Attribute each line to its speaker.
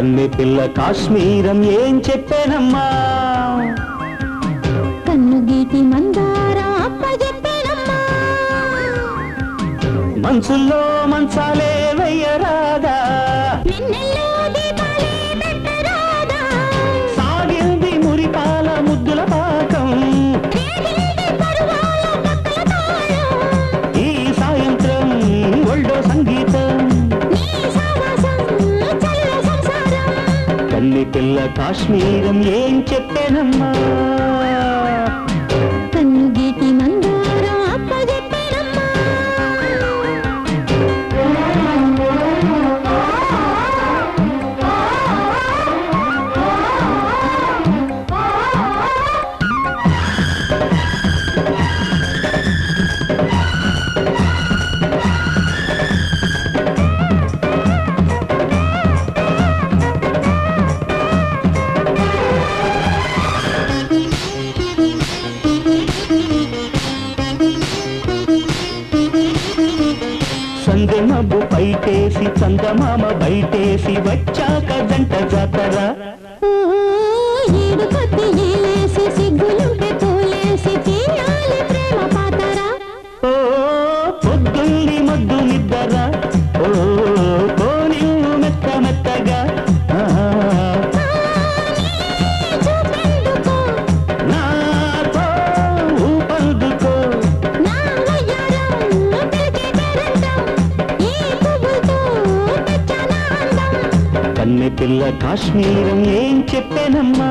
Speaker 1: తల్లి పిల్ల కాశ్మీరం ఏం చెప్పానమ్మా?
Speaker 2: కన్ను గీటి మందారా
Speaker 1: మనసుల్లో మనసాలే వెయ్యరాదా? తల్లి పిల్ల కాశ్మీరం ఏం చెప్పానమ్మా? పట్టేసి చందమామ బయటేసి వచ్చాక జంట జాతర. పిల్ల కాశ్మీరం ఏం చెప్పానమ్మా?